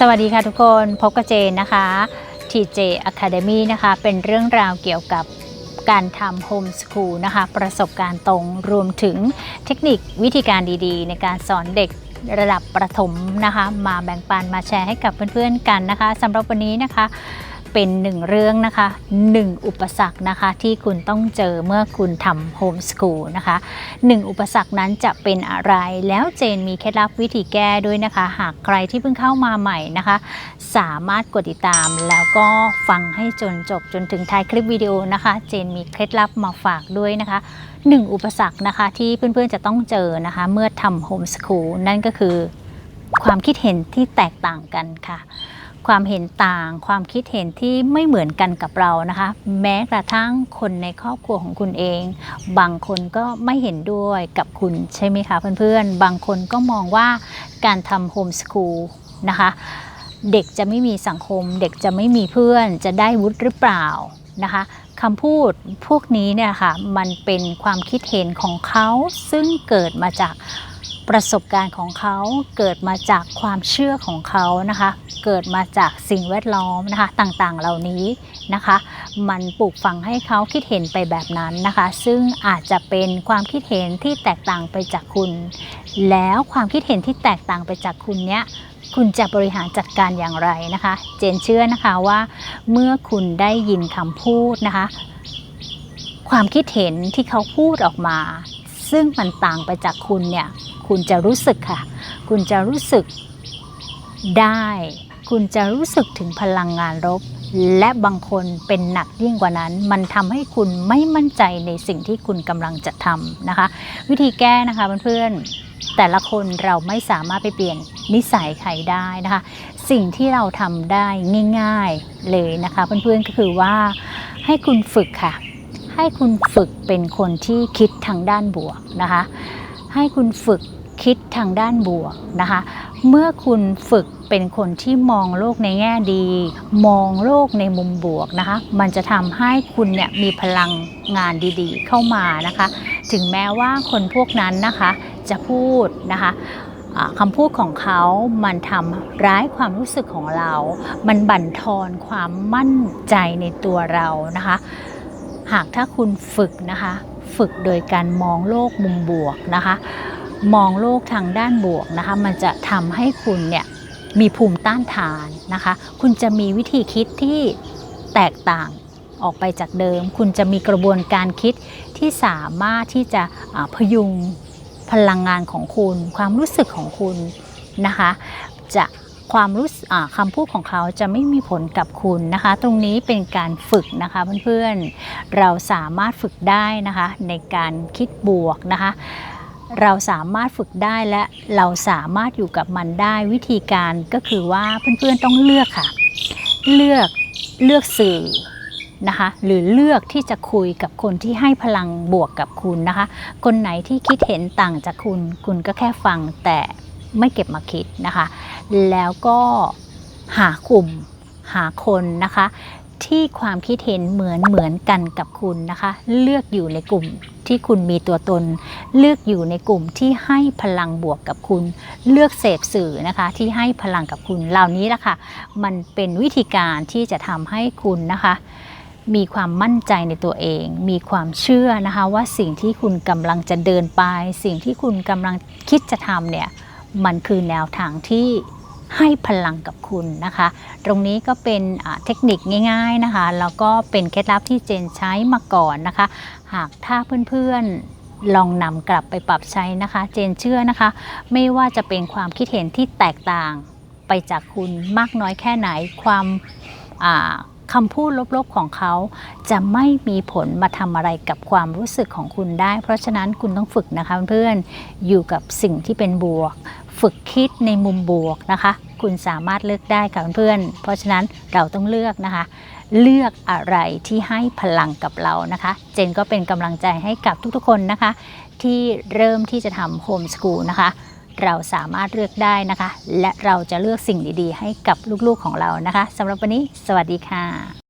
สวัสดีค่ะทุกคนพบกับเจนนะคะ TJ Academy นะคะ เป็นเรื่องราวเกี่ยวกับการทำโฮมสคูลนะคะ ประสบการณ์ตรงรวมถึงเทคนิควิธีการดีๆ ในการสอนเด็กระดับประถมนะคะ มาแบ่งปันมาแชร์ให้กับเพื่อนๆกันนะคะสำหรับวันนี้นะคะ เป็นหนึ่งเรื่องนะคะหนึ่งอุปสรรคนะคะที่คุณต้องเจอเมื่อคุณทำโฮมส o ูลนะคะหนึ่งอุปสรรคนั้นจะเป็นอะไรแล้วเจนมีเคล็ดลับวิธีแก้ด้วยนะคะ หากใครที่เพิ่งเข้ามาใหม่นะคะ สามารถกดติดตามแล้วก็ฟังให้จนจบจนถึงท้ายคลิปวิดีโอนะคะ เจนมีเคล็ดลับมาฝากด้วยนะคะหนึ่งอุปสรรคนะคะที่เพื่อนๆจะต้องเจอนะคะ เมื่อทำโฮมส o ูลนั่นก็คือความคิดเห็นที่แตกต่างกันค่ะ ความเห็นต่าง ความคิดเห็นที่ไม่เหมือนกันกับเรานะคะ แม้กระทั่งคนในครอบครัวของคุณเอง บางคนก็ไม่เห็นด้วยกับคุณใช่ไหมคะเพื่อนๆ บางคนก็มองว่าการทำโฮมส o ูลนะคะเด็กจะไม่มีสังคม เด็กจะไม่มีเพื่อนจะได้วุฒิหรือเปล่านะคะคำพูดพวกนี้เนี่ยค่ะมันเป็นความคิดเห็นของเขาซึ่งเกิดมาจาก ประสบการณ์ของเขาเกิดมาจากความเชื่อของเขานะคะ เกิดมาจากสิ่งแวดล้อมนะคะต่างๆเหล่านี้นะคะ มันปลูกฝังให้เขาคิดเห็นไปแบบนั้นนะคะ ซึ่งอาจจะเป็นความคิดเห็นที่แตกต่างไปจากคุณ แล้วความคิดเห็นที่แตกต่างไปจากคุณเนี้ยคุณจะบริหารจัดการอย่างไรนะคะ เจนเชื่อนะคะว่า เมื่อคุณได้ยินคำพูดนะคะ ความคิดเห็นที่เขาพูดออกมา ซึ่งมันต่างไปจากคุณเนี่ยคุณจะรู้สึกค่ะ คุณจะรู้สึกได้ คุณจะรู้สึกถึงพลังงานลบและบางคนเป็นหนักยิ่งกว่านั้น มันทำให้คุณไม่มั่นใจในสิ่งที่คุณกำลังจะทำนะคะ วิธีแก้นะคะเพื่อนๆแต่ละคนเราไม่สามารถไปเปลี่ยนนิสัยใครได้นะคะ สิ่งที่เราทำได้ง่าย ๆเลยนะคะ เพื่อนๆก็คือว่าให้คุณฝึกค่ะ ให้คุณฝึกเป็นคนที่คิดทางด้านบวกนะคะ ให้คุณฝึกคิดทางด้านบวกนะคะ เมื่อคุณฝึกเป็นคนที่มองโลกในแง่ดี มองโลกในมุมบวกนะคะ มันจะทำให้คุณเนี่ยมีพลังงานดีๆ เข้ามานะคะ ถึงแม้ว่าคนพวกนั้นนะคะจะพูดนะคะคำพูดของเขา มันทำร้ายความรู้สึกของเรา มันบั่นทอนความมั่นใจในตัวเรานะคะ หากถ้าคุณฝึกนะคะ ฝึกโดยการมองโลกมุมบวกนะคะ มองโลกทางด้านบวกนะคะ มันจะทำให้คุณเนี่ยมีภูมิต้านทานนะคะ คุณจะมีวิธีคิดที่แตกต่างออกไปจากเดิม คุณจะมีกระบวนการคิดที่สามารถที่จะพยุงพลังงานของคุณ ความรู้สึกของคุณนะคะ จะ ความรู้สึกคำพูดของเขาจะไม่มีผลกับคุณนะคะ ตรงนี้เป็นการฝึกนะคะเพื่อนๆ เราสามารถฝึกได้นะคะในการคิดบวกนะคะเราสามารถฝึกได้และเราสามารถอยู่กับมันได้วิธีการก็คือว่าเพื่อนๆต้องเลือกค่ะ เลือกเลือกสื่อนะคะหรือเลือกที่จะคุยกับคนที่ให้พลังบวกกับคุณนะคะ คนไหนที่คิดเห็นต่างจากคุณ คุณก็แค่ฟังแต่ ไม่เก็บมาคิดนะคะ แล้วก็หากลุ่มหาคนนะคะ ที่ความคิดเห็นเหมือนเหมือนกันกับคุณนะคะ เลือกอยู่ในกลุ่มที่คุณมีตัวตน เลือกอยู่ในกลุ่มที่ให้พลังบวกกับคุณ เลือกเสพสื่อนะคะ ที่ให้พลังกับคุณเหล่านี้ละค่ะ มันเป็นวิธีการที่จะทำให้คุณนะคะมีความมั่นใจในตัวเอง มีความเชื่อนะคะว่าสิ่งที่คุณกำลังจะเดินไป สิ่งที่คุณกำลังคิดจะทำเนี่ย มันคือแนวทางที่ให้พลังกับคุณนะคะ ตรงนี้ก็เป็นเทคนิคง่าย ๆนะคะ แล้วก็เป็นเคล็ดลับที่เจนใช้มาก่อนนะคะ หากถ้าเพื่อนๆลองนำกลับไปปรับใช้นะคะ เจนเชื่อนะคะ ไม่ว่าจะเป็นความคิดเห็นที่แตกต่างไปจากคุณมากน้อยแค่ไหนความ คำพูดลบๆของเขา จะไม่มีผลมาทำอะไรกับความรู้สึกของคุณได้ เพราะฉะนั้นคุณต้องฝึกนะคะเพื่อนอยู่กับสิ่งที่เป็นบวก ฝึกคิดในมุมบวกนะคะ คุณสามารถเลือกได้ค่ะเพื่อนเพราะฉะนั้นเราต้องเลือกนะคะ เลือกอะไรที่ให้พลังกับเรานะคะ เจนก็เป็นกำลังใจให้กับทุกๆคนนะคะ ที่เริ่มที่จะทำโฮมสกูลนะคะ เราสามารถเลือกได้นะคะ และเราจะเลือกสิ่งดีๆ ให้กับลูกๆของเรานะคะสำหรับวันนี้ สวัสดีค่ะ